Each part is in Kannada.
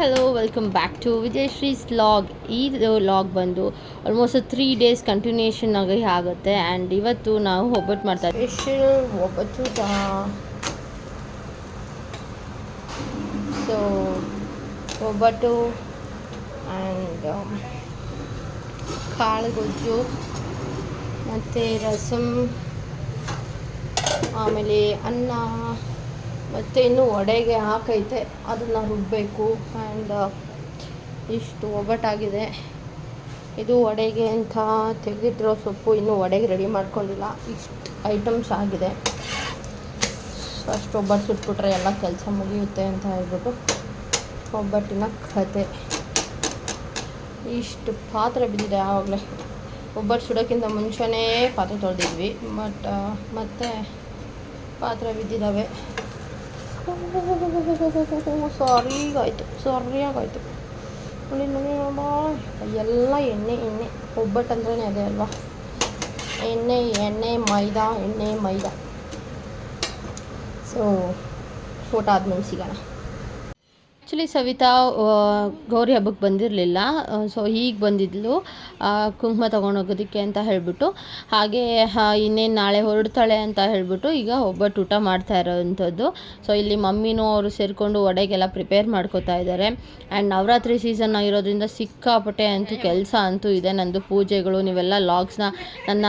Hello welcome back to Vijayashree's vlog ಈ ಲಾಗ್ ಬಂದು ಆಲ್ಮೋಸ್ಟ್ ತ್ರೀ ಡೇಸ್ ಕಂಟಿನ್ಯೂಷನ್ ಆಗಿ ಆಗುತ್ತೆ ಆ್ಯಂಡ್ ಇವತ್ತು ನಾವು ಒಬ್ಬಟ್ಟು ಮಾಡ್ತಾ ಸ್ಪೆಷಲ್ ಒಬ್ಬಟ್ಟು ಸೊ ಒಬ್ಬಟ್ಟು ಆ್ಯಂಡ್ ಕಾಳು ಗೊಜ್ಜು ಮತ್ತು ರಸಮ್ ಆಮೇಲೆ ಅನ್ನ, ಮತ್ತು ಇನ್ನು ವಡೆಗೆ ಹಾಕೈತೆ. ಅದನ್ನು ರುಬ್ಬಬೇಕು ಆ್ಯಂಡ್ ಇಷ್ಟು ಒಬ್ಬಟ್ಟಾಗಿದೆ. ಇದು ವಡೆಗೆ ಅಂತ ತೆಗೆದಿರೋ ಸೊಪ್ಪು ಇನ್ನೂ ವಡೆಗೆ ರೆಡಿ ಮಾಡ್ಕೊಂಡಿಲ್ಲ. ಇಷ್ಟು ಐಟಮ್ಸ್ ಆಗಿದೆ. ಸೊ ಅಷ್ಟು ಒಬ್ಬಟ್ಟು ಸುಟ್ಬಿಟ್ರೆ ಎಲ್ಲ ಕೆಲಸ ಮುಗಿಯುತ್ತೆ ಅಂತ ಹೇಳ್ಬಿಟ್ಟು. ಒಬ್ಬಟ್ಟಿನ ಕತೆ. ಇಷ್ಟು ಪಾತ್ರೆ ಬಿದ್ದಿದೆ ಯಾವಾಗಲೇ ಒಬ್ಬಟ್ಟು ಸುಡೋಕ್ಕಿಂತ ಮುಂಚೆನೇ ಪಾತ್ರೆ ತೊಳೆದಿದ್ವಿ, ಬಟ್ ಮತ್ತೆ ಪಾತ್ರೆ ಬಿದ್ದಿದ್ದಾವೆ. ಸಾರಿಗಾಯ್ತು ಸಾರಿ ನೋಡಿ ನೋಡಿ ಎಲ್ಲ ಎಣ್ಣೆ ಎಣ್ಣೆ. ಒಬ್ಬಟ್ಟು ಅಂದ್ರೇ ಅದೇ ಅಲ್ವಾ? ಎಣ್ಣೆ ಎಣ್ಣೆ, ಮೈದಾ ಎಣ್ಣೆ, ಮೈದಾ. ಸೊ ಊಟ ಆದ್ಮೇಲೆ ಸಿಗೋಣ. ಆ್ಯಕ್ಚುಲಿ ಸವಿತಾ ಗೌರಿ ಹಬ್ಬಕ್ಕೆ ಬಂದಿರಲಿಲ್ಲ. ಸೊ ಈಗ ಬಂದಿದ್ಲು. ಕುಂಕುಮ ತೊಗೊಂಡೋಗೋದಕ್ಕೆ ಅಂತ ಹೇಳಿಬಿಟ್ಟು. ಹಾಗೆ ಇನ್ನೇನು ನಾಳೆ ಹೊರಡ್ತಾಳೆ ಅಂತ ಹೇಳಿಬಿಟ್ಟು ಈಗ ಒಬ್ಬಟ್ಟು ಊಟ ಮಾಡ್ತಾ ಇರೋವಂಥದ್ದು. ಸೊ ಇಲ್ಲಿ ಮಮ್ಮಿನೂ ಅವರು ಸೇರಿಕೊಂಡು ಒಡೆಗೆಲ್ಲ ಪ್ರಿಪೇರ್ ಮಾಡ್ಕೋತಾ ಇದ್ದಾರೆ ಆ್ಯಂಡ್ ನವರಾತ್ರಿ ಸೀಸನ್ ಆಗಿರೋದ್ರಿಂದ ಸಿಕ್ಕಾಪಟ್ಟೆ ಅಂತೂ ಕೆಲಸ ಅಂತೂ ಇದೆ. ನಂದು ಪೂಜೆಗಳು, ನೀವೆಲ್ಲ ಲಾಗ್ಸ್ನ ನನ್ನ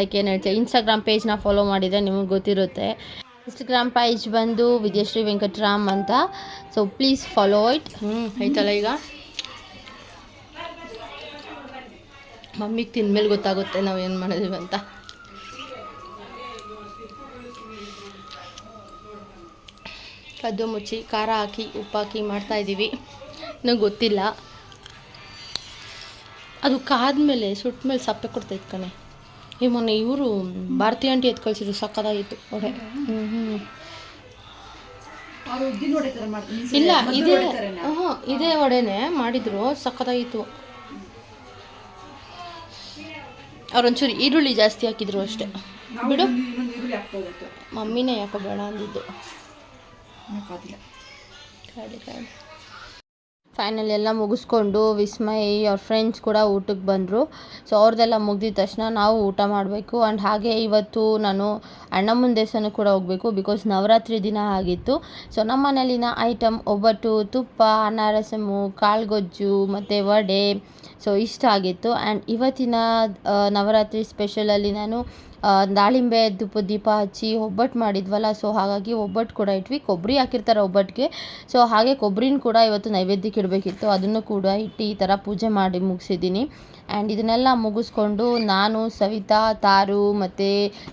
ಲೈಕ್ ಏನು ಹೇಳ್ತೀವಿ ಇನ್ಸ್ಟಾಗ್ರಾಮ್ ಪೇಜ್ನ ಫಾಲೋ ಮಾಡಿದರೆ ನಿಮಗೆ ಗೊತ್ತಿರುತ್ತೆ. ಇನ್ಸ್ಟಾಗ್ರಾಮ್ ಪೇಜ್ ಬಂದು ವಿದ್ಯಶ್ರೀ ವೆಂಕಟರಾಮ್ ಅಂತ. ಸೊ ಪ್ಲೀಸ್ ಫಾಲೋ ಇಟ್ ಹ್ಞೂ ಆಯ್ತಲ್ಲ ಈಗ? ಮಮ್ಮಿಗೆ ತಿಂದ್ಮೇಲೆ ಗೊತ್ತಾಗುತ್ತೆ ನಾವು ಏನು ಮಾಡಿದ್ವಿ ಅಂತ. ಕದ್ದು ಮುಚ್ಚಿ, ಖಾರ ಹಾಕಿ, ಉಪ್ಪು ಹಾಕಿ ಮಾಡ್ತಾಯಿದ್ದೀವಿ ನಂಗೆ ಗೊತ್ತಿಲ್ಲ. ಅದು ಕಾದ್ಮೇಲೆ ಸುಟ್ಟ ಮೇಲೆ ಸಪ್ಪೆ ಕೊಡ್ತೈತೆ ಕಣೆ. ಈ ಮೊನ್ನೆ ಇವರು ಭಾರತೀಯ ಆಂಟಿ ಎತ್ ಕಳ್ಸಿದ್ರು ಸಕ್ಕದಾಗಿತ್ತು ಒಡೆ ಹ್ಞೂ ಇಲ್ಲ ಇದೇ ಇದೇ ಒಡೆನೆ ಮಾಡಿದ್ರು ಸಕ್ಕತ್ತಾಗಿತ್ತು. ಅವ್ರೊಂಚೂರು ಈರುಳ್ಳಿ ಜಾಸ್ತಿ ಹಾಕಿದ್ರು ಅಷ್ಟೇ. ಬಿಡು. ಮಮ್ಮಿನೇ ಯಾಕೋ ಬೇಡ ಅಂದಿದ್ದು. ಕಾಡಿ ಕಾಡಿ ಫೈನಲ್ ಎಲ್ಲ ಮುಗಿಸ್ಕೊಂಡು ವಿಸ್ಮಯ್ ಅವ್ರ ಫ್ರೆಂಡ್ಸ್ ಕೂಡ ಊಟಕ್ಕೆ ಬಂದರು. ಸೊ ಅವ್ರದ್ದೆಲ್ಲ ಮುಗ್ದಿದ ತಕ್ಷಣ ನಾವು ಊಟ ಮಾಡಬೇಕು. ಆ್ಯಂಡ್ ಹಾಗೆ ಇವತ್ತು ನಾನು ಅಣ್ಣಮ್ಮನ ದೇವಸ್ಥಾನಕ್ಕೆ ಕೂಡ ಹೋಗಬೇಕು ಬಿಕಾಸ್ ನವರಾತ್ರಿ ದಿನ ಆಗಿತ್ತು. ಸೊ ನಮ್ಮ ಮನೇಲಿನ ಐಟಮ್ ಒಬ್ಬಟ್ಟು ತುಪ್ಪ, ಅನಾರಸಮು ರಸಮು ಕಾಳುಗೊಜ್ಜು ಮತ್ತು ವಡೆ. ಸೊ ಇಷ್ಟ ಆಗಿತ್ತು. ಆ್ಯಂಡ್ ಇವತ್ತಿನ ನವರಾತ್ರಿ ಸ್ಪೆಷಲಲ್ಲಿ ನಾನು ದಾಳಿಂಬೆ ಧೂಪ ದೀಪ ಹಚ್ಚಿ ಒಬ್ಬಟ್ಟು ಮಾಡಿದ್ವಲ್ಲ ಸೊ ಹಾಗಾಗಿ ಒಬ್ಬಟ್ಟು ಕೂಡ ಇಟ್ವಿ. ಕೊಬ್ಬರಿ ಹಾಕಿರ್ತಾರೆ ಒಬ್ಬಟ್ಟಿಗೆ ಸೊ ಹಾಗೆ ಕೊಬ್ಬರಿನ ಕೂಡ ಇವತ್ತು ನೈವೇದ್ಯಕ್ಕೆ ಇಡಬೇಕಿತ್ತು. ಅದನ್ನು ಕೂಡ ಇಟ್ಟು ಈ ಥರ ಪೂಜೆ ಮಾಡಿ ಮುಗಿಸಿದ್ದೀನಿ. ಆ್ಯಂಡ್ ಇದನ್ನೆಲ್ಲ ಮುಗಿಸ್ಕೊಂಡು ನಾನು, ಸವಿತಾ, ತಾರು ಮತ್ತು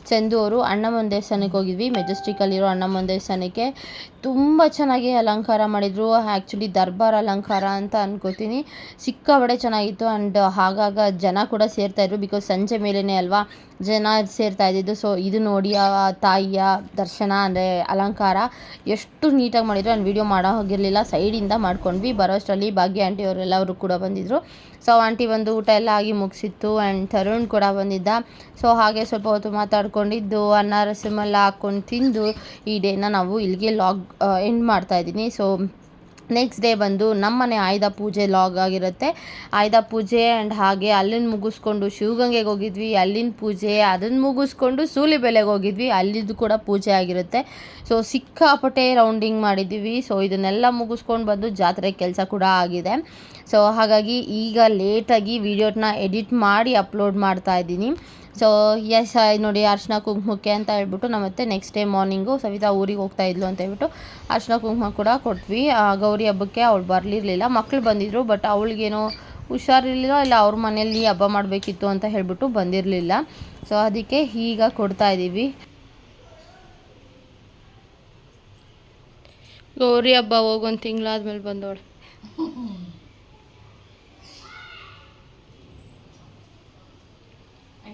ಚಂದು ಅವರು ಅಣ್ಣಮ್ಮನ ದೇವಸ್ಥಾನಕ್ಕೆ ಹೋಗಿದ್ವಿ. ಮೆಜೆಸ್ಟಿಕಲ್ಲಿರೋ ಅಣ್ಣಮ್ಮನ ದೇವಸ್ಥಾನಕ್ಕೆ. ತುಂಬ ಚೆನ್ನಾಗಿ ಅಲಂಕಾರ ಮಾಡಿದರು. ಆ್ಯಕ್ಚುಲಿ ದರ್ಬಾರ್ ಅಲಂಕಾರ ಅಂತ ಅನ್ಕೋತೀನಿ. ಸಿಕ್ಕಾಪಡೆ ಚೆನ್ನಾಗಿತ್ತು ಆ್ಯಂಡ್ ಆಗಾಗ ಜನ ಕೂಡ ಸೇರ್ತಾಯಿದ್ರು ಬಿಕಾಸ್ ಸಂಜೆ ಮೇಲೇ ಅಲ್ವಾ ಜನ ಸೇರ್ತಾ ಇದ್ದಿದ್ದು. ಸೊ ಇದು ನೋಡಿ ಆ ತಾಯಿಯ ದರ್ಶನ ಅಂದರೆ ಅಲಂಕಾರ ಎಷ್ಟು ನೀಟಾಗಿ ಮಾಡಿದ್ರು. ನಾನು ವೀಡಿಯೋ ಮಾಡೋ ಹೋಗಿರಲಿಲ್ಲ. ಸೈಡಿಂದ ಮಾಡ್ಕೊಂಡ್ವಿ. ಬರೋಷ್ಟರಲ್ಲಿ ಭಾಗ್ಯ ಆಂಟಿ ಅವರೆಲ್ಲವರು ಕೂಡ ಬಂದಿದ್ದರು ಸೊ ಆಂಟಿ ಬಂದು ಊಟ ಎಲ್ಲ ಆಗಿ ಮುಗಿಸಿತ್ತು ಆ್ಯಂಡ್ ತರುಣ್ ಕೂಡ ಬಂದಿದ್ದ. ಸೊ ಹಾಗೆ ಸ್ವಲ್ಪ ಹೊತ್ತು ಮಾತಾಡ್ಕೊಂಡಿದ್ದು, ಅನ್ನ ರಸಮೆಲ್ಲ ಹಾಕ್ಕೊಂಡು ತಿಂದು, ಈ ಡೇನ ನಾವು ಇಲ್ಲಿಗೆ ಲಾಗ್ ಎಂಡ್ ಮಾಡ್ತಾ ಇದ್ದೀನಿ. ಸೊ ನೆಕ್ಸ್ಟ್ ಡೇ ಬಂದು ನಮ್ಮನೆ ಆಯುಧ ಪೂಜೆ ಲಾಗ್ ಆಗಿರುತ್ತೆ. ಆಯುಧ ಪೂಜೆ ಆ್ಯಂಡ್ ಹಾಗೆ ಅಲ್ಲಿನ ಮುಗಿಸ್ಕೊಂಡು ಶಿವಗಂಗೆಗೆ ಹೋಗಿದ್ವಿ. ಅಲ್ಲಿನ ಪೂಜೆ, ಅದನ್ನು ಮುಗಿಸ್ಕೊಂಡು ಸೂಲಿಬೆಲೆಗೆ ಹೋಗಿದ್ವಿ. ಅಲ್ಲಿದ್ದು ಕೂಡ ಪೂಜೆ ಆಗಿರುತ್ತೆ. ಸೊ ಸಿಕ್ಕಾಪಟ್ಟೆ ರೌಂಡಿಂಗ್ ಮಾಡಿದ್ದೀವಿ. ಸೊ ಇದನ್ನೆಲ್ಲ ಮುಗಿಸ್ಕೊಂಡು ಬಂದು ಜಾತ್ರೆ ಕೆಲಸ ಕೂಡ ಆಗಿದೆ. ಸೊ ಹಾಗಾಗಿ ಈಗ ಲೇಟಾಗಿ ವಿಡಿಯೋನ ಎಡಿಟ್ ಮಾಡಿ ಅಪ್ಲೋಡ್ ಮಾಡ್ತಾ ಇದ್ದೀನಿ. ಸೊ ಎಸ್ ನೋಡಿ ಅರ್ಶಿನ ಕುಂಕುಮಕ್ಕೆ ಅಂತ ಹೇಳ್ಬಿಟ್ಟು ನಾವು ಮತ್ತೆ ನೆಕ್ಸ್ಟ್ ಡೇ ಮಾರ್ನಿಂಗು ಸವಿತಾ ಊರಿಗೆ ಹೋಗ್ತಾ ಇದ್ಲು ಅಂತ ಹೇಳ್ಬಿಟ್ಟು ಅರ್ಶಿನ ಕುಂಕುಮ ಕೂಡ ಕೊಟ್ವಿ. ಆ, ಗೌರಿ ಹಬ್ಬಕ್ಕೆ ಅವಳು ಬರಲಿರಲಿಲ್ಲ. ಮಕ್ಕಳು ಬಂದಿದ್ದರು ಬಟ್ ಅವಳಿಗೇನೋ ಹುಷಾರಿರಲಿಲ್ಲ ಇಲ್ಲ ಅವ್ರ ಮನೆಯಲ್ಲಿ ಹಬ್ಬ ಮಾಡಬೇಕಿತ್ತು ಅಂತ ಹೇಳ್ಬಿಟ್ಟು ಬಂದಿರಲಿಲ್ಲ. ಸೊ ಅದಕ್ಕೆ ಈಗ ಕೊಡ್ತಾ ಇದ್ದೀವಿ ಗೌರಿ ಹಬ್ಬ ಹೋಗೊಂದು ತಿಂಗಳಾದ್ಮೇಲೆ ಬಂದವಳು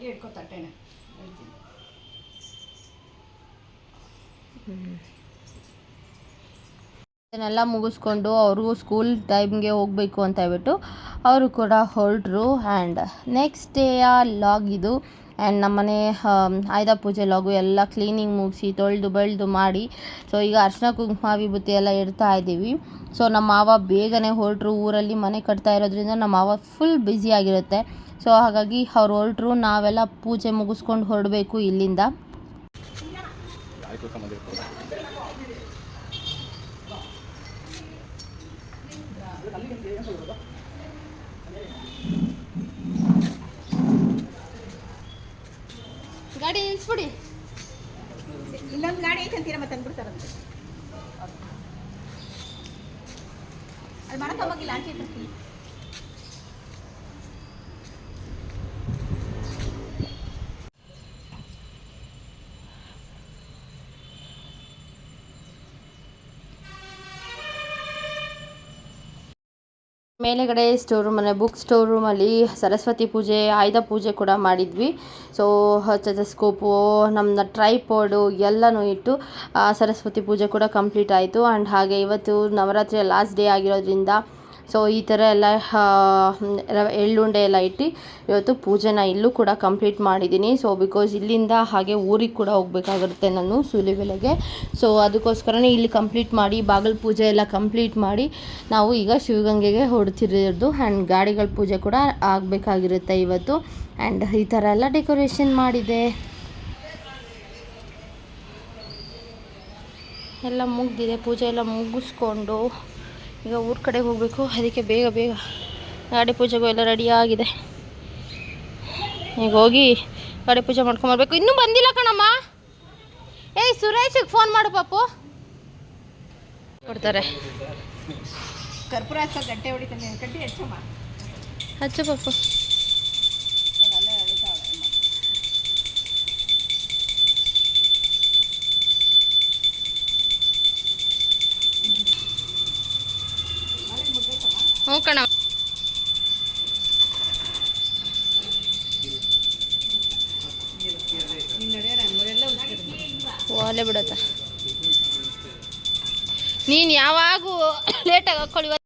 ಹಂಗೆ ಇಟ್ಕೋ ತಟ್ಟೆನ. ಇದನ್ನೆಲ್ಲ ಮುಗಿಸ್ಕೊಂಡು ಅವ್ರಿಗೂ ಸ್ಕೂಲ್ ಟೈಮ್ಗೆ ಹೋಗಬೇಕು ಅಂತ ಹೇಳ್ಬಿಟ್ಟು, ಅವರು ಕೂಡ ಹೊರಟರು. ಆ್ಯಂಡ್ ನೆಕ್ಸ್ಟ್ ಡೇ ಲಾಗ್ ಇದು ಆ್ಯಂಡ್ ನಮ್ಮನೆ ಮನೆ ಆಯುಧ ಪೂಜೆ ಲಗು ಎಲ್ಲ ಕ್ಲೀನಿಂಗ್ ಮುಗಿಸಿ ತೊಳೆದು ಬೆಳೆದು ಮಾಡಿ ಸೊ ಈಗ ಅರ್ಶಿನ ಕುಂಕುಮ ವಿಭೂತಿ ಎಲ್ಲ ಇಡ್ತಾ ಇದ್ದೀವಿ. ಸೊ ನಮ್ಮ ಮಾವ ಬೇಗನೆ ಹೊರಟ್ರು, ಊರಲ್ಲಿ ಮನೆ ಕಟ್ತಾ ಇರೋದ್ರಿಂದ ನಮ್ಮ ಮಾವ ಫುಲ್ ಬ್ಯುಸಿ ಆಗಿರುತ್ತೆ. ಸೊ ಹಾಗಾಗಿ ಅವ್ರು ಹೊರಟ್ರು, ನಾವೆಲ್ಲ ಪೂಜೆ ಮುಗಿಸ್ಕೊಂಡು ಹೊರಡಬೇಕು ಇಲ್ಲಿಂದ. ಗಾಡಿ ನಿಲ್ಸ್ಬಿಡಿ. ಇನ್ನೊಂದು ಗಾಡಿ ಐತೆ ಅಂತೀರ ಮತ್ತೆ ಅಂದ್ಬಿಡ್ತಾರಂತೆ ಅದು ಮಾಡಕ್ ಹೋಗಿಲ್ಲ ಆಂಟಿ ತರ್ತೀನಿ ಮೇಲೆಗಡೆ ಸ್ಟೋರ್ ರೂಮಲ್ಲಿ ಬುಕ್ ಸ್ಟೋರ್ ರೂಮಲ್ಲಿ ಸರಸ್ವತಿ ಪೂಜೆ, ಆಯುಧ ಪೂಜೆ ಕೂಡ ಮಾಡಿದ್ವಿ. ಸೊ ಸ್ಕೋಪು ನಮ್ಮ ಟ್ರೈಪೋರ್ಡು ಎಲ್ಲನೂ ಇಟ್ಟು ಸರಸ್ವತಿ ಪೂಜೆ ಕೂಡ ಕಂಪ್ಲೀಟ್ ಆಯಿತು. ಆ್ಯಂಡ್ ಹಾಗೆ ಇವತ್ತು ನವರಾತ್ರಿಯ ಲಾಸ್ಟ್ ಡೇ ಆಗಿರೋದ್ರಿಂದ ಸೊ ಈ ಥರ ಎಲ್ಲ ಎಳ್ಳುಂಡೆ ಎಲ್ಲ ಇಟ್ಟು ಇವತ್ತು ಪೂಜೆನ ಇಲ್ಲೂ ಕೂಡ ಕಂಪ್ಲೀಟ್ ಮಾಡಿದ್ದೀನಿ. ಸೊ ಬಿಕಾಸ್ ಇಲ್ಲಿಂದ ಹಾಗೆ ಊರಿಗೆ ಕೂಡ ಹೋಗಬೇಕಾಗುತ್ತೆ ನಾನು ಸೂಲಿಬೆಲೆಗೆ ಸೊ ಅದಕ್ಕೋಸ್ಕರನೇ ಇಲ್ಲಿ ಕಂಪ್ಲೀಟ್ ಮಾಡಿ, ಬಾಗಲ್ ಪೂಜೆ ಎಲ್ಲ ಕಂಪ್ಲೀಟ್ ಮಾಡಿ ನಾವು ಈಗ ಶಿವಗಂಗೆಗೆ ಹೊಡ್ತಿರೋದು ಆ್ಯಂಡ್ ಗಾಡಿಗಳ ಪೂಜೆ ಕೂಡ ಆಗಬೇಕಾಗಿರುತ್ತೆ ಇವತ್ತು. ಆ್ಯಂಡ್ ಈ ಥರ ಎಲ್ಲ ಡೆಕೋರೇಷನ್ ಮಾಡಿದೆ. ಎಲ್ಲ ಮುಗ್ದಿದೆ, ಪೂಜೆ ಎಲ್ಲ ಮುಗಿಸ್ಕೊಂಡು. ಈಗ ಊರ ಕಡೆ ಹೋಗಬೇಕು. ಅದಕ್ಕೆ ಬೇಗ ಬೇಗ ಗಾಡಿ ಪೂಜೆಗೂ ಎಲ್ಲ ರೆಡಿ ಆಗಿದೆ. ಈಗ ಹೋಗಿ ಗಾಡಿ ಪೂಜೆ ಮಾಡ್ಕೊಂಬರ್ಬೇಕು ಇನ್ನೂ ಬಂದಿಲ್ಲ ಕಣಮ್ಮ. ಏಯ್ ಸುರೇಶಿಗೆ ಫೋನ್ ಮಾಡು ಪಾಪು. ಕೊಡ್ತಾರೆ. ಕರ್ಪೂರ ಹಚ್ಚ ಗಂಟೆ ಹೊಡಿತಾನೆ. ಹಚ್ಚಮ್ಮ. ಹಚ್ಚು ಪಾಪು. ನೀನು ಯಾವಾಗೂ ಲೇಟಾಗಿ ಹಾಕ್ಕೊಳ್ಳಿ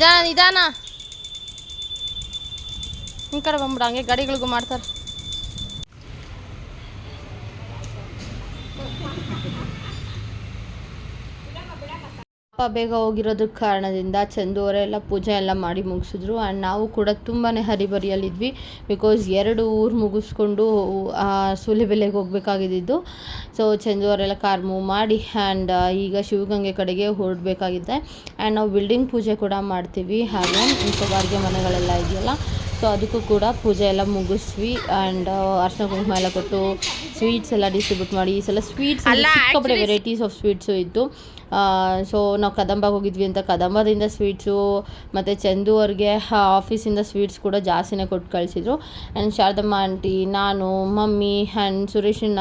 ನಿಧಾನ ನಿಧಾನ. ಈ ಕಡೆ ಬಂದ್ಬಿಡ ಹಂಗೆ ಗಾಡಿಗಳಿಗೂ ಮಾಡ್ತಾರೆ. ಅಪ್ಪ ಬೇಗ ಹೋಗಿರೋದಕ್ಕೆ ಕಾರಣದಿಂದ ಚಂದು ಅವರೆಲ್ಲ ಪೂಜೆ ಎಲ್ಲ ಮಾಡಿ ಮುಗಿಸಿದ್ರು. ಆ್ಯಂಡ್ ನಾವು ಕೂಡ ತುಂಬಾ ಹರಿಬರಿಯಲ್ಲಿದ್ವಿ ಬಿಕಾಸ್ ಎರಡು ಊರು ಮುಗಿಸ್ಕೊಂಡು ಸೂಲಿಬೆಲೆಗೆ ಹೋಗಬೇಕಾಗಿದ್ದು ಸೊ ಚಂದು ಅವರೆಲ್ಲ ಕಾರ್ ಮೂವ್ ಮಾಡಿ ಆ್ಯಂಡ್ ಈಗ ಶಿವಗಂಗೆ ಕಡೆಗೆ ಹೊರಡಬೇಕಾಗಿದೆ. ಆ್ಯಂಡ್ ನಾವು ಬಿಲ್ಡಿಂಗ್ ಪೂಜೆ ಕೂಡ ಮಾಡ್ತೀವಿ. ಹಾಗೆ ಸೊ ಬಾಡಿಗೆ ಮನೆಗಳೆಲ್ಲ ಇದೆಯಲ್ಲ. ಸೊ ಅದಕ್ಕೂ ಕೂಡ ಪೂಜೆ ಎಲ್ಲ ಮುಗಿಸ್ವಿ. ಆ್ಯಂಡ್ ಅರ್ಶನ ಕುಂಕುಮ ಎಲ್ಲ ಕೊಟ್ಟು ಸ್ವೀಟ್ಸ್ ಎಲ್ಲ ಡಿಸ್ಟ್ರಿಬ್ಯೂಟ್ ಮಾಡಿ. ಈ ಸಲ ಸ್ವೀಟ್ಸ್ ಸಿಕ್ಕಾಪಟ್ಟೆ ವೆರೈಟೀಸ್ ಆಫ್ ಸ್ವೀಟ್ಸು ಇತ್ತು. ಸೊ ನಾವು ಕದಂಬಗೆ ಹೋಗಿದ್ವಿ ಅಂತ. ಕದಂಬದಿಂದ ಸ್ವೀಟ್ಸು ಮತ್ತು ಚಂದು ಅವ್ರಿಗೆ ಆಫೀಸಿಂದ ಸ್ವೀಟ್ಸ್ ಕೂಡ ಜಾಸ್ತಿನೇ ಕೊಟ್ಟು ಕಳಿಸಿದ್ರು. ಆ್ಯಂಡ್ ಶಾರದಮ್ಮ ಆಂಟಿ ನಾನು, ಮಮ್ಮಿ ಆ್ಯಂಡ್ ಸುರೇಶಣ್ಣ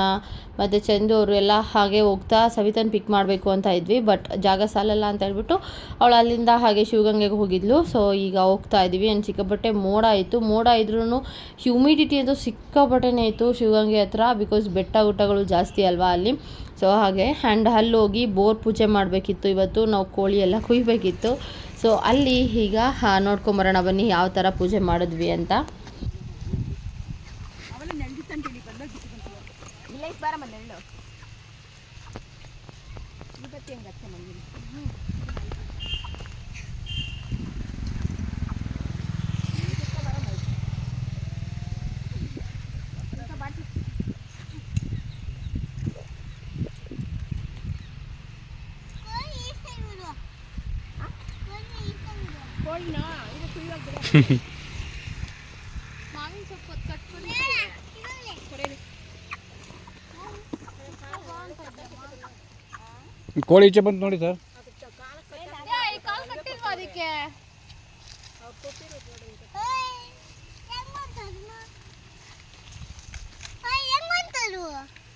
ಮತ್ತು ಚಂದು ಅವರು ಎಲ್ಲ ಹಾಗೆ ಹೋಗ್ತಾ ಸವಿತನ ಪಿಕ್ ಮಾಡಬೇಕು ಅಂತ ಇದ್ವಿ ಬಟ್ ಜಾಗ ಸಾಲಲ್ಲ ಅಂತ ಹೇಳ್ಬಿಟ್ಟು ಅವಳು ಅಲ್ಲಿಂದ ಹಾಗೆ ಶಿವಗಂಗೆಗೆ ಹೋಗಿದ್ಲು. ಸೊ ಈಗ ಹೋಗ್ತಾ ಇದ್ವಿ. ಆ್ಯಂಡ್ ಸಿಕ್ಕಾಪಟ್ಟೆ ಮೋಡ ಇತ್ತು ಮೋಡ ಇದ್ರೂ ಹ್ಯೂಮಿಡಿಟಿ ಅದು ಸಿಕ್ಕಾಪಟ್ಟೆನೇ ಇತ್ತು ಶಿವಗಂಗೆ ಹತ್ರ ಬಿಕಾಸ್ ಬೆಟ್ಟ ಊಟಗಳು ಜಾಸ್ತಿ ಅಲ್ವಾ ಅಲ್ಲಿ. ಸೊ ಹಾಗೆ ಆ್ಯಂಡ್ ಅಲ್ಲಿ ಹೋಗಿ ಬೋರ್ ಪೂಜೆ ಮಾಡಬೇಕಿತ್ತು ಇವತ್ತು. ನಾವು ಕೋಳಿ ಎಲ್ಲ ಕುಯ್ಬೇಕಿತ್ತು. ಸೊ ಅಲ್ಲಿ ಈಗ ನೋಡ್ಕೊಂಬರೋಣ ಬನ್ನಿ. ಯಾವ ಥರ ಪೂಜೆ ಮಾಡಿದ್ವಿ ಅಂತ ಅವೆಲ್ಲ ನೆಳ್ದಿತ್ತಂತೇಳಿ ಬಂದಾಗ ಇಲ್ಲ ಇತ್ತು ಬಾರಮ್ಮ ನೆಳ್ಳು ಇವತ್ತಿ ಹೆಂಗೆ ಹಚ್ಚ ಮಂದಿನ ಕೋಳಿನ? ಇದು ಕುಯ್ಯುವಾಗ ಬಿಡ ಮಾವಿನ ಸೊಪ್ಪು ಕಟ್ಕೊಂಡು ಕೊಡೇರಿ ಕೋಳಿ ಈಚೆ ಬಂತು ನೋಡಿ ಸರ್. ಅದಕ್ಕೆ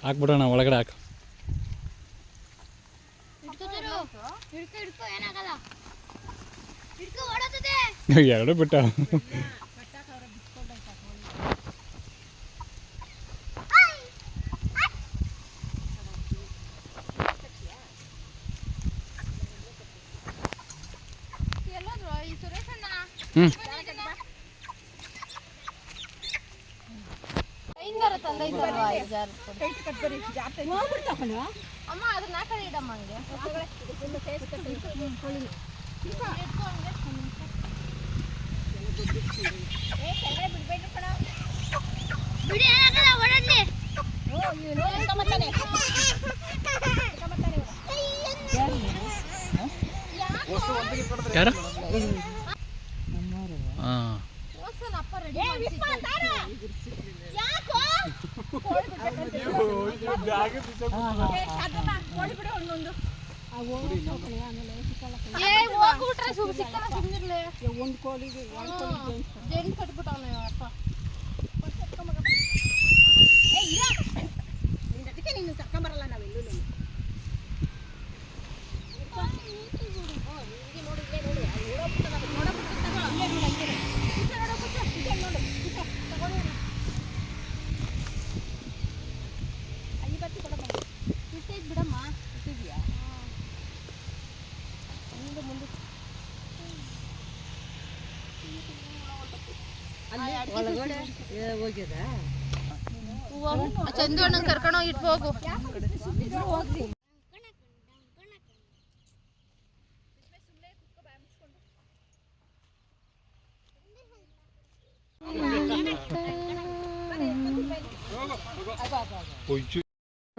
ಹಾಕ್ಬಿಡೋಣ ಒಳಗಡೆ ಹಾಕು. ಎರಡು ಬಿಟ್ಟ. ಅಮ್ಮ ಅದನ್ನ ಆ ಕಡೆ ಇಡಮ್ಮ ಹಂಗೆ. ಯಾರು? ಹೋಗ್ಬಿಟ್ರೆ ಸುಮ್ ಸಿಕ್ಕಲ್ಲ ಸುಮ್ನಿರ್ಲಿ ಒಂದು ಕೋಳಿಗೆ ಎರಡು ಕೋಳಿ ಜೇನು ಕಟ್ಬಿಟ್ಟವನ ಅಪ್ಪ ಅದಕ್ಕೆ ನೀನು ಕರ್ಕೊಂಬರಲ್ಲ ನಾವೆಲ್ಲೂ ಇಟ್ಟೈತ್ ಬಿಡಮ್ಮ ಒಳಗಡೆ ಹೋಗ್ಯದ ಚಂದು ಅಣ್ಣನ್ ಕರ್ಕೊಂಡು ಹೋಗಿ. ಇಟ್ಟು ಹೋಗು.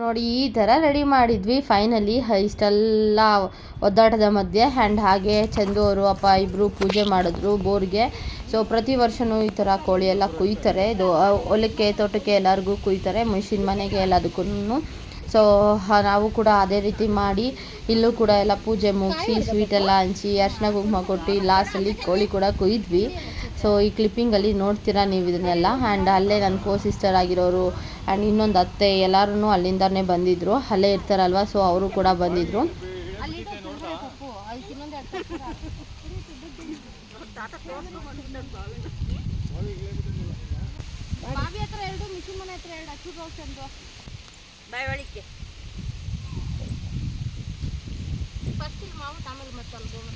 ನೋಡಿ, ಈ ಥರ ರೆಡಿ ಮಾಡಿದ್ವಿ. ಫೈನಲಿ ಇಷ್ಟೆಲ್ಲ ಒದ್ದಾಟದ ಮಧ್ಯೆ ಆ್ಯಂಡ್ ಹಾಗೆ ಚಂದು ಅವರು ಅಪ್ಪ ಇಬ್ಬರು ಪೂಜೆ ಮಾಡಿದ್ರು ಬೋರ್ಗೆ. ಸೊ ಪ್ರತಿ ವರ್ಷವೂ ಈ ಥರ ಕೋಳಿ ಎಲ್ಲ ಕುಯ್ತಾರೆ. ಇದು ಹೊಲಕ್ಕೆ, ತೋಟಕ್ಕೆ ಎಲ್ಲರಿಗೂ ಕುಯ್ತಾರೆ, ಮಿಷಿನ್ ಮನೆಗೆ ಎಲ್ಲದಕ್ಕೂ ಸೊ ನಾವು ಕೂಡ ಅದೇ ರೀತಿ ಮಾಡಿ, ಇಲ್ಲೂ ಕೂಡ ಎಲ್ಲ ಪೂಜೆ ಮುಗಿಸಿ ಸ್ವೀಟ್ ಎಲ್ಲ ಹಂಚಿ, ಅರ್ಶಿನ ಕುಂಕುಮ ಕೊಟ್ಟು ಲಾಸ್ಟಲ್ಲಿ ಕೋಳಿ ಕೂಡ ಕುಯ್ದ್ವಿ. ಸೊ ಈ ಕ್ಲಿಪ್ಪಿಂಗಲ್ಲಿ ನೋಡ್ತೀರಾ ನೀವು ಇದನ್ನೆಲ್ಲ? ಆ್ಯಂಡ್ ಅಲ್ಲೇ ನನ್ನ ಕೋ ಸಿಸ್ಟರ್ ಆಗಿರೋರು ಆ್ಯಂಡ್ ಇನ್ನೊಂದು ಅತ್ತೆ ಎಲ್ಲರೂ ಅಲ್ಲಿಂದನೇ ಬಂದಿದ್ದರು ಅಲ್ಲೇ ಇರ್ತಾರಲ್ವ? ಸೊ ಅವರು ಕೂಡ ಬಂದಿದ್ದರು ಬಾವಿ ಹತ್ರ ಎರಡು ಮಿಷಿನ್ ಮನೆ ಹತ್ರ ಎರಡು ಹಚ್ಚು ಚಂದು ಬಾಯ್ ಒಳಿಕೆ ಫಸ್ಟ್ ಇಲ್ಲಿ ಮಾಡ್ಬಿಟ್ಟು ಆಮೇಲೆ ಮತ್ತೆ ಅಲ್ಲಿ ಹೋಗೋಣ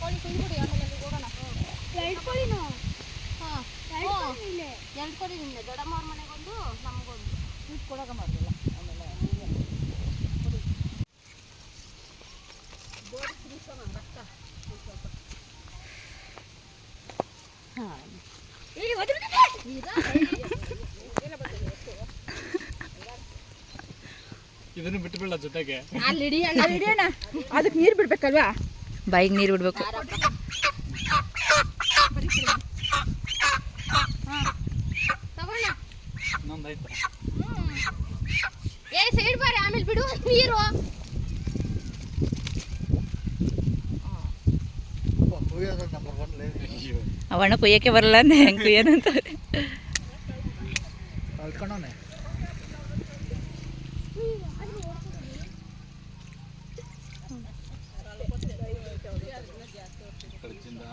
ಕೋಳಿ ಕುಯ್ದ್ಬಿಡಿ ಆಮೇಲೆ ಅಲ್ಲಿಗೆ ಹೋಗೋಣ ಎರಡು ಕೋಳಿನೂ ಹಾಂ ಎರಡು ಕೋಳಿ ನಿನ್ನೆ ದೊಡ್ಡಮ್ಮವ್ರ ಮನೆಗೊಂದು ನಮಗೊಂದು. ಸ್ವೀಟ್ ಕೊಡೋಕೆ ಮಾಡಿಲ್ಲ ಆಮೇಲೆ ಇದನ್ನು ಬಿಟ್ಟು ಬಿಡ ಜೊತೆಗೆ ಅಲ್ಲಿ ಹಿಡಿಯೋಣ ಅದಕ್ಕೆ ನೀರು ಬಿಡ್ಬೇಕಲ್ವಾ? ಬಾಯಿಗೆ ನೀರು ಬಿಡಬೇಕು ತಗೊಳ್ಳ ಇನ್ನೊಂದು ಆಯ್ತು ಏ ಸೈಡ್ ಬಾರಿ ಆಮೇಲೆ ಬಿಡು ನೀರು ಅವಣ್ಣ ಕುಯ್ಯಕ್ಕೆ ಬರಲ್ಲ ಅಂದೆ ಹೆಂಗೆ ಕುಯ್ಯೋದಂತ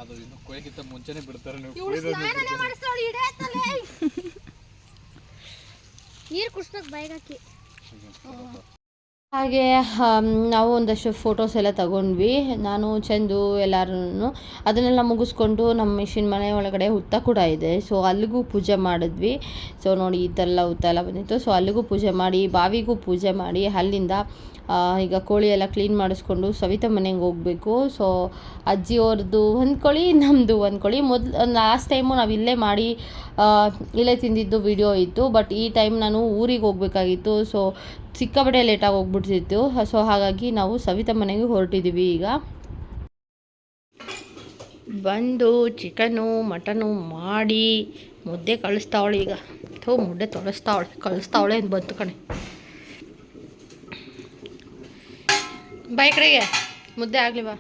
ಅದು ಇನ್ನು ಕೊಯ್ಯಕ್ಕಿಂತ ಮುಂಚೆನೆ ಬಿಡ್ತಾರೆ ನೀರು ಕುಡಿಸ್ಬೇಕು ಬೈಗಾಕಿ ಹಾಗೆ ನಾವು ಒಂದಷ್ಟು ಫೋಟೋಸ್ ಎಲ್ಲ ತಗೊಂಡ್ವಿ. ನಾನು, ಚಂದು ಎಲ್ಲರೂ ಅದನ್ನೆಲ್ಲ ಮುಗಿಸ್ಕೊಂಡು ನಮ್ಮ ಮಿಷಿನ್ ಮನೆ ಒಳಗಡೆ ಹುತ್ತ ಕೂಡ ಇದೆ. ಸೊ ಅಲ್ಲಿಗೂ ಪೂಜೆ ಮಾಡಿದ್ವಿ. ಸೊ ನೋಡಿ, ಈ ಥರ ಎಲ್ಲ ಹುತ್ತ ಎಲ್ಲ ಬಂದಿತ್ತು. ಸೊ ಅಲ್ಲಿಗೂ ಪೂಜೆ ಮಾಡಿ, ಬಾವಿಗೂ ಪೂಜೆ ಮಾಡಿ, ಅಲ್ಲಿಂದ ಈಗ ಕೋಳಿ ಎಲ್ಲ ಕ್ಲೀನ್ ಮಾಡಿಸ್ಕೊಂಡು ಸವಿತಾ ಮನೆಗೆ ಹೋಗಬೇಕು. ಸೊ ಅಜ್ಜಿಯವ್ರದ್ದು ಒಂದು ಕೋಳಿ ನಮ್ಮದು ಒಂದು ಕೋಳಿ. ಮೊದಲು ಲಾಸ್ಟ್ ಟೈಮು ನಾವು ಇಲ್ಲೇ ಮಾಡಿ ಇಲ್ಲೇ ತಿಂದಿದ್ದು ವಿಡಿಯೋ ಇತ್ತು. ಬಟ್ ಈ ಟೈಮ್ ನಾನು ಊರಿಗೆ ಹೋಗಬೇಕಾಗಿತ್ತು. ಸೊ ಸಿಕ್ಕಾಪಟ್ಟೆ ಲೇಟಾಗಿ ಹೋಗ್ಬಿಡ್ತಿತ್ತು. ಸೊ ಹಾಗಾಗಿ ನಾವು ಸವಿತಾ ಮನೆಗೆ ಹೊರಟಿದ್ದೀವಿ ಈಗ. ಬಂದು ಚಿಕನು ಮಟನು ಮಾಡಿ ಮುದ್ದೆ ಕಳಿಸ್ತಾವಳೆ ಈಗ. ಥೋ, ಮುದ್ದೆ ತೊಳಸ್ತಾವಳೆ, ಕಳಿಸ್ತಾವಳೆ ಅಂತ ಬಂತು ಕಣೆ. ಬಾಯ್ ಕಡೆಗೆ. ಮುದ್ದೆ ಆಗಲಿ ಬಾ.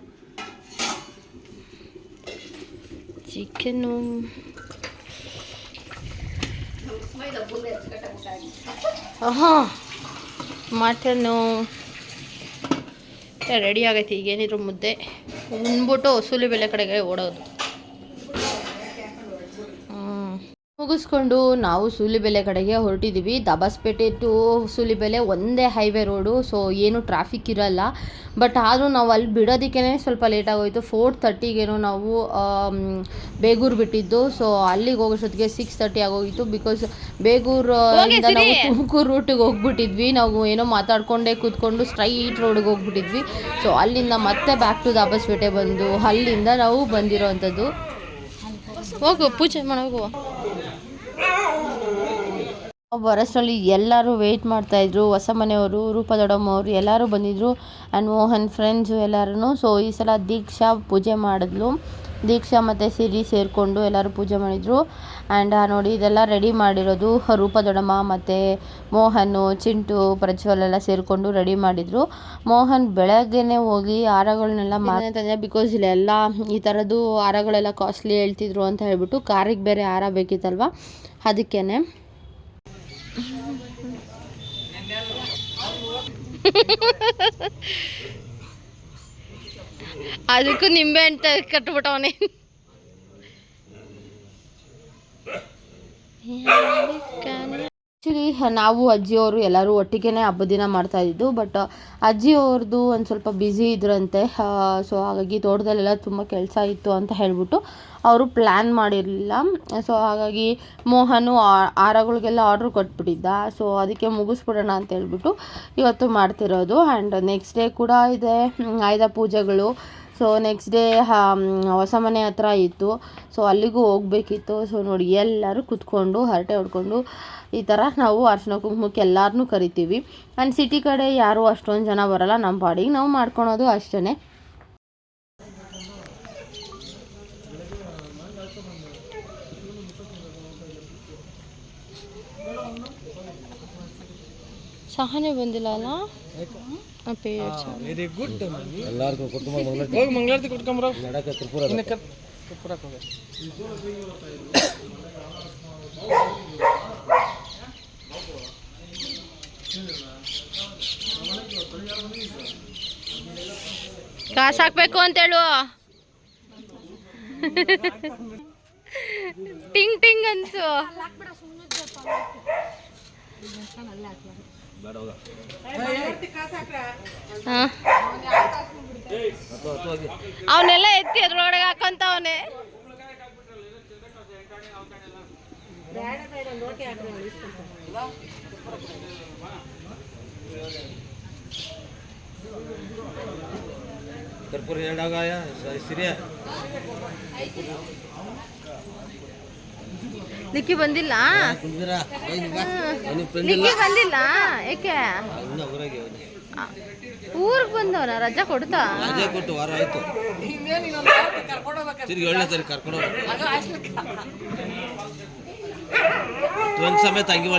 ಚಿಕನ್ನು. ಹಾಂ ಮಟನ್ನು. ರೆಡಿ ಆಗೈತಿ, ಈಗೇನಿದ್ರು ಮುದ್ದೆ. ಉಣ್ಬಿಟ್ಟು ಸೂಲಿಬೆಲೆ ಕಡೆಗೆ ಓಡೋದು. ಮುಗಿಸ್ಕೊಂಡು ನಾವು ಸೂಲಿಬೆಲೆ ಕಡೆಗೆ ಹೊರಟಿದ್ದೀವಿ. ದಬಾಸ್ಪೇಟೆ ಟು ಸೂಲಿಬೆಲೆ ಒಂದೇ ಹೈವೇ ರೋಡು. ಸೊ ಏನು ಟ್ರಾಫಿಕ್ ಇರಲ್ಲ. ಬಟ್ ಆದರೂ ನಾವು ಅಲ್ಲಿ ಬಿಡೋದಕ್ಕೇ ಸ್ವಲ್ಪ ಲೇಟ್ ಆಗೋಯ್ತು. ಫೋರ್ ತರ್ಟಿಗೇನೋ ನಾವು ಬೇಗೂರು ಬಿಟ್ಟಿದ್ದು. ಸೊ ಅಲ್ಲಿಗೆ ಹೋಗೋಷ್ಟೊತ್ತಿಗೆ ಸಿಕ್ಸ್ ತರ್ಟಿ ಆಗೋಗಿತ್ತು ಬಿಕಾಸ್ ಬೇಗೂರು ನಾವು ತುಮಕೂರು ರೂಟಿಗೆ ಹೋಗ್ಬಿಟ್ಟಿದ್ವಿ. ನಾವು ಏನೋ ಮಾತಾಡಿಕೊಂಡೇ ಕೂತ್ಕೊಂಡು ಸ್ಟ್ರೈಟ್ ರೋಡಿಗೆ ಹೋಗ್ಬಿಟ್ಟಿದ್ವಿ. ಸೊ ಅಲ್ಲಿಂದ ಮತ್ತೆ ಬ್ಯಾಕ್ ಟು ದಾಬಸ್ಪೇಟೆ ಬಂದು ಅಲ್ಲಿಂದ ನಾವು ಬಂದಿರೋ ಅಂಥದ್ದು ಹೋಗು ಪೂಜೆ ಮಾಡೋಗುವ ಬರೋಷ್ಟರಲ್ಲಿ ಎಲ್ಲರೂ ವೆಯ್ಟ್ ಮಾಡ್ತಾಯಿದ್ರು ಹೊಸ ಮನೆಯವರು ರೂಪ ದೊಡ್ಡಮ್ಮ ಅವರು ಎಲ್ಲರೂ ಬಂದಿದ್ದರು ಆ್ಯಂಡ್ ಮೋಹನ್ ಫ್ರೆಂಡ್ಸು ಎಲ್ಲರೂ ಸೊ ಈ ಸಲ ದೀಕ್ಷಾ ಪೂಜೆ ಮಾಡಿದ್ಲು. ದೀಕ್ಷಾ ಮತ್ತು ಸಿರಿ ಸೇರಿಕೊಂಡು ಎಲ್ಲರೂ ಪೂಜೆ ಮಾಡಿದರು. ಆ್ಯಂಡ್ ನೋಡಿ, ಇದೆಲ್ಲ ರೆಡಿ ಮಾಡಿರೋದು ರೂಪ ದೊಡಮ್ಮ ಮತ್ತು ಮೋಹನು ಚಿಂಟು ಪ್ರಜ್ವಲ್ ಎಲ್ಲ ಸೇರಿಕೊಂಡು ರೆಡಿ ಮಾಡಿದರು. ಮೋಹನ್ ಬೆಳಗ್ಗೆನೇ ಹೋಗಿ ಹಾರಗಳನ್ನೆಲ್ಲ ತಂದೆ ಬಿಕಾಸ್ ಇಲ್ಲೆಲ್ಲ ಈ ಥರದ್ದು ಹಾರಗಳೆಲ್ಲ ಕಾಸ್ಟ್ಲಿ ಹೇಳ್ತಿದ್ರು ಅಂತ ಹೇಳ್ಬಿಟ್ಟು ಕಾರಿಗೆ ಬೇರೆ ಹಾರ ಬೇಕಿತ್ತಲ್ವ? ಅದಕ್ಕೇ ಅದಕ್ಕೂ ನಿಂಬೆ ಅಂತ ಕಟ್ಬಿಟ್ಟವನೆ. ಆ್ಯಕ್ಚುಲಿ ನಾವು ಅಜ್ಜಿಯವರು ಎಲ್ಲರೂ ಒಟ್ಟಿಗೆ ಹಬ್ಬದ ದಿನ ಮಾಡ್ತಾ ಇದ್ದು ಬಟ್ ಅಜ್ಜಿಯವ್ರದ್ದು ಒಂದು ಸ್ವಲ್ಪ ಬ್ಯುಸಿ ಇದ್ರಂತೆ ಸೊ ಹಾಗಾಗಿ ತೋಟದಲ್ಲೆಲ್ಲ ತುಂಬ ಕೆಲಸ ಇತ್ತು ಅಂತ ಹೇಳ್ಬಿಟ್ಟು ಅವರು ಪ್ಲ್ಯಾನ್ ಮಾಡಿರಲಿಲ್ಲ. ಸೊ ಹಾಗಾಗಿ ಮೋಹನು ಆರಗಳಿಗೆಲ್ಲ ಆರ್ಡ್ರ್ ಕೊಟ್ಬಿಟ್ಟಿದ್ದ. ಸೊ ಅದಕ್ಕೆ ಮುಗಿಸ್ಬಿಡೋಣ ಅಂತ ಹೇಳ್ಬಿಟ್ಟು ಇವತ್ತು ಮಾಡ್ತಿರೋದು. ಆ್ಯಂಡ್ ನೆಕ್ಸ್ಟ್ ಡೇ ಕೂಡ ಇದೆ ಆಯುಧ ಪೂಜೆಗಳು. ಸೊ ನೆಕ್ಸ್ಟ್ ಡೇ ಹೊಸ ಮನೆ ಹತ್ರ ಇತ್ತು. ಸೊ ಅಲ್ಲಿಗೂ ಹೋಗ್ಬೇಕಿತ್ತು. ಸೊ ನೋಡಿ ಎಲ್ಲರೂ ಕುತ್ಕೊಂಡು ಹರಟೆ ಹೊಡ್ಕೊಂಡು ಈ ಥರ ನಾವು ಅರ್ಶಿನ ಕುಂಕುಮಕ್ಕೆ ಎಲ್ಲರನ್ನೂ ಕರಿತೀವಿ. ಆ್ಯಂಡ್ ಸಿಟಿ ಕಡೆ ಯಾರೂ ಅಷ್ಟೊಂದು ಜನ ಬರಲ್ಲ. ನಮ್ಮ ಪಾಡಿಗೆ ನಾವು ಮಾಡ್ಕೊಳೋದು ಅಷ್ಟೇ ಸಹನೆ ಬಂದಿಲ್ಲ ಅಲ್ಲ? ವೆರಿ ಗುಡ್ ಹೋಗಿ ಮಂಗಳಾರತಿ ಕೊಟ್ಕೊಂಬರೋ ತ್ರಿಪುರಕ್ಕೆ ಹೋಗಿ. ಕಾಸು ಹಾಕ್ಬೇಕು ಅಂತೇಳು ಟಿಂಗ್ ಟಿಂಗ್ ಅನ್ಸು. ಅವನ್ನೆಲ್ಲ ಎತ್ತಿ ಅದ್ರೊಳಗೆ ಹಾಕೊಂತವನೆ ಕರ್ಪೂರ ಎರಡಾಗ ಸಿರಿಯ. ನಿಕ್ಕಿ ಬಂದಿಲ್ಲ? ನಿಕ್ಕಿ ಬಂದಿಲ್ಲ? ಏಕೆ? ಊರಿಗೆ ಬಂದವನ? ರಜಾ ಕೊಡ್ತಾ? ರಜೆ ಕೊಟ್ಟು ವಾರ ಆಯ್ತು. ತಿರ್ಗಿ ಏಳನೇ ತಾರೀಕು ಕರ್ಕೊಂಡು ಟ್ರಂಕ್ ಸಮೇತ ಅಂಗಿ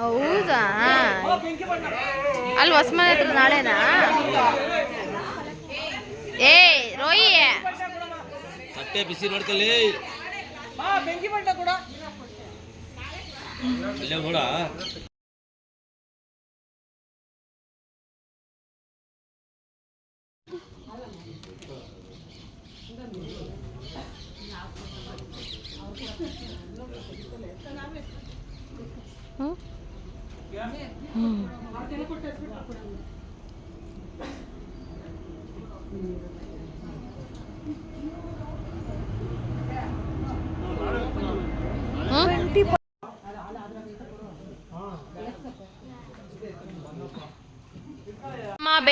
ಹೌದಾ? ಅಲ್ಲಿ ಹೊಸ ಮನೆ ಹತ್ರ ನಾಳೆನಾ? ಏ ರೋಯಿ. ತಟ್ಟೆ ಬಿಸಿ ಮಾಡ್ಕೊಳ್ಳಿ ಇಲ್ಲೇ ಕೂಡ ಹ್ಮ್? ಹ್ಮ್? ಅಮ್ಮ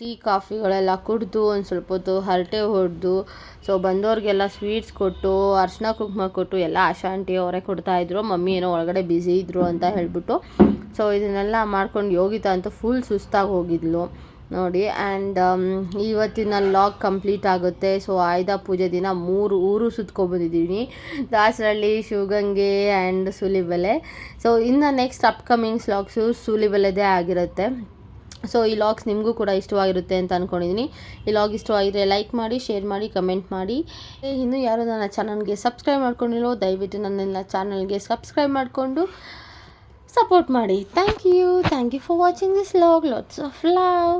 ಟೀ, ಕಾಫಿಗಳೆಲ್ಲ ಕುಡಿದು ಒಂದು ಸ್ವಲ್ಪ ಹೊತ್ತು ಹರಟೆ ಹೊಡೆದು ಸೊ ಬಂದವ್ರಿಗೆಲ್ಲ ಸ್ವೀಟ್ಸ್ ಕೊಟ್ಟು ಅರ್ಶಿನ ಕುಂಕುಮ ಕೊಟ್ಟು ಎಲ್ಲ ಆಶಾ ಆಂಟಿ ಅವರೇ ಕೊಡ್ತಾಯಿದ್ರು ಮಮ್ಮಿ ಏನೋ ಒಳಗಡೆ ಬ್ಯುಸಿ ಇದ್ದರು ಅಂತ ಹೇಳಿಬಿಟ್ಟು ಸೊ ಇದನ್ನೆಲ್ಲ ಮಾಡ್ಕೊಂಡು ಯೋಗಿತಾ ಅಂತ ಫುಲ್ ಸುಸ್ತಾಗಿ ಹೋಗಿದ್ಲು. ನೋಡಿ ಆ್ಯಂಡ್ ಇವತ್ತಿನ ಲಾಗ್ ಕಂಪ್ಲೀಟ್ ಆಗುತ್ತೆ. ಸೊ ಆಯುಧ ಪೂಜೆ ದಿನ ಮೂರು, ಊರು ಸುತ್ಕೊಬಂದಿದ್ದೀನಿ ದಾಸರಳ್ಳಿ, ಶಿವಗಂಗೆ ಆ್ಯಂಡ್ ಸೂಲಿಬೆಲೆ. ಸೊ ಇನ್ನು ನೆಕ್ಸ್ಟ್ ಅಪ್ಕಮಿಂಗ್ ಸ್ಲಾಕ್ಸು ಸೂಲಿಬೆಲೆದೇ ಆಗಿರುತ್ತೆ. ಸೊ ಈ ಲಾಗ್ಸ್ ನಿಮಗೂ ಕೂಡ ಇಷ್ಟವಾಗಿರುತ್ತೆ ಅಂತ ಅಂದ್ಕೊಂಡಿದ್ದೀನಿ ಈ ಲಾಗ್ ಇಷ್ಟವಾಗಿದ್ರೆ ಲೈಕ್ ಮಾಡಿ ಶೇರ್ ಮಾಡಿ ಕಮೆಂಟ್ ಮಾಡಿ. ಇನ್ನೂ ಯಾರು ನನ್ನ ಚಾನಲ್ಗೆ ಸಬ್ಸ್ಕ್ರೈಬ್ ಮಾಡ್ಕೊಂಡಿಲ್ಲೋ ದಯವಿಟ್ಟು ನನ್ನ ಚಾನಲ್ಗೆ ಸಬ್ಸ್ಕ್ರೈಬ್ ಮಾಡಿಕೊಂಡು ಸಪೋರ್ಟ್ ಮಾಡಿ. Thank you thank you for watching this vlog lots of love